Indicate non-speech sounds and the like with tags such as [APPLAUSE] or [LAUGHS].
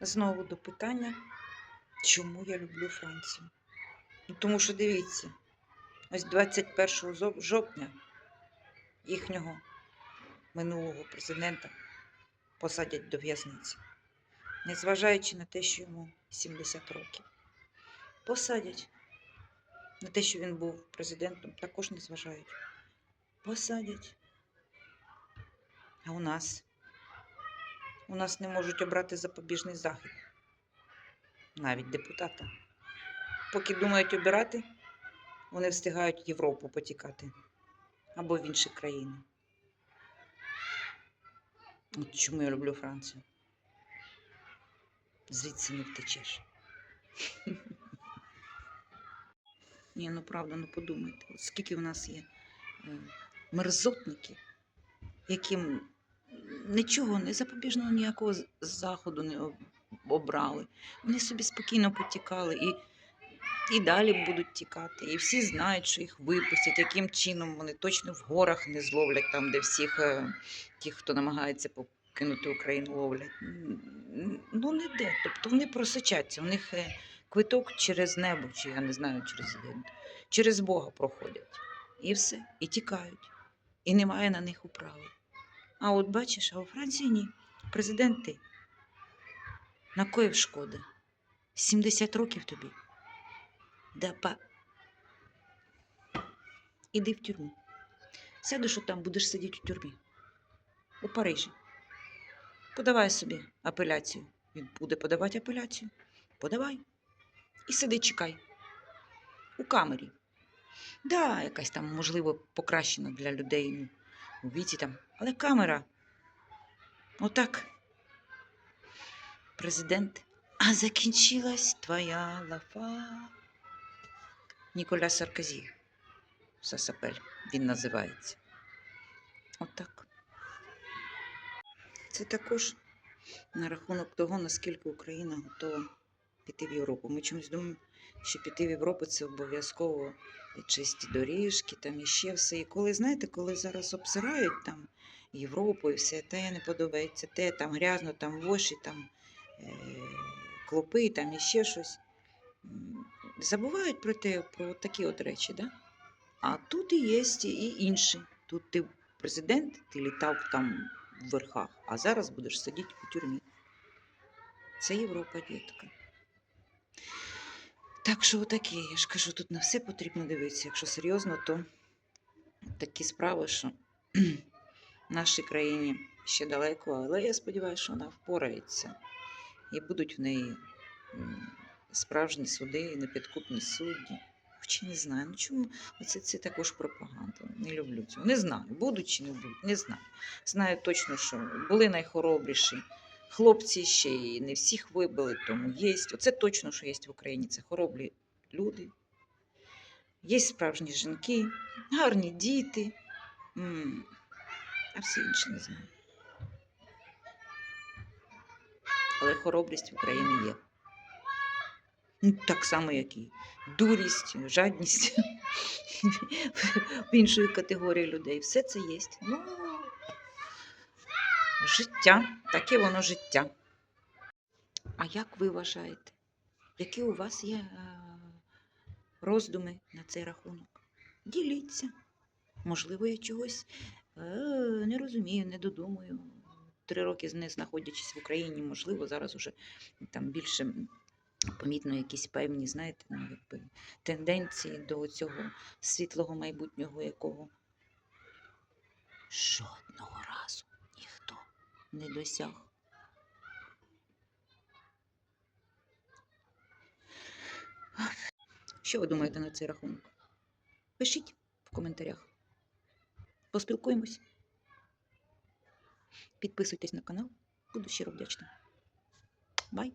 Знову до питання, чому я люблю Францію. Ну, тому що дивіться, ось 21 жовтня їхнього минулого президента посадять до в'язниці. Незважаючи на те, що йому 70 років. Посадять. На те, що він був президентом, також не зважають. Посадять. А у нас? У нас не можуть обрати запобіжний захід. Навіть депутата. Поки думають обирати, вони встигають Європу потікати або в інші країни. От чому я люблю Францію? Звідси не втечеш. [LAUGHS] Ні, ну правда, ну подумайте, скільки в нас є е, мерзотників, яким нічого, не запобіжного ніякого заходу не обрали. Вони собі спокійно потікали і, і далі будуть тікати. І всі знають, що їх випустять, яким чином вони точно в горах не зловлять, там, де всіх е, тих, хто намагається покинути Україну, ловлять. Ну, не де. Тобто вони просичаться. У них е, квиток через небо, чи я не знаю, через, через Бога проходять. І все, і тікають. І немає на них управи. А от бачиш, а у Франції ні. Президент ти. Накоїв шкоди. 70 років тобі. Да па. Іди в тюрму. Сядеш там, будеш сидіти у тюрмі. У Парижі. Подавай собі апеляцію. Він буде подавати апеляцію. Подавай. І сиди, чекай. У камері. Да, якась там, можливо, покращена для людей ну, у віці там. Але камера. Отак. Президент. А закінчилась твоя лафа. Ніколя Саркозі. Сасапель. Він називається. Отак. Це також на рахунок того, наскільки Україна готова піти в Європу. Ми чомусь думаємо, що піти в Європу це обов'язково чисті доріжки, там і ще все. І коли, знаєте, коли зараз обсирають там Європу і все, те не подобається, те там грязно, там воші, там е- клопи, там і ще щось. Забувають про те, про такі от речі, да? А тут і є і інші. Тут ти президент, ти літав там в верхах, а зараз будеш сидіти у тюрмі. Це Європа, дітка. Так що отаке, я ж кажу, тут на все потрібно дивитися. Якщо серйозно, то такі справи, що [CLEARS THROAT] нашій країні ще далеко, але я сподіваюся, що вона впорається. І будуть в неї справжні суди і непідкупні судді. Хоча не знаю, ну чому оце це також пропаганда. Не люблю цього. Не знаю, будуть чи не будуть, не знаю. Знаю точно, що були найхоробріші. Хлопці ще й не всіх вибили, тому є. Оце точно, що є в Україні. Це хоробрі люди. Є справжні жінки, гарні діти. А все інше не знаю. Але хоробрість в Україні є. Ну, так само, як і дурість, жадність [LAUGHS] в іншої категорії людей. Все це є. Ну, життя, таке воно життя. А як ви вважаєте, які у вас є е, роздуми на цей рахунок? Діліться. Можливо, я чогось е, не розумію, не додумую. Три роки не знаходячись в Україні, можливо, зараз уже там більше помітно якісь певні, знаєте, ну, якби, тенденції до цього світлого майбутнього, якого жодного не досяг. Що ви думаєте на цей рахунок? Пишіть в коментарях. Поспілкуємось. Підписуйтесь на канал. Буду щиро вдячна. Бай!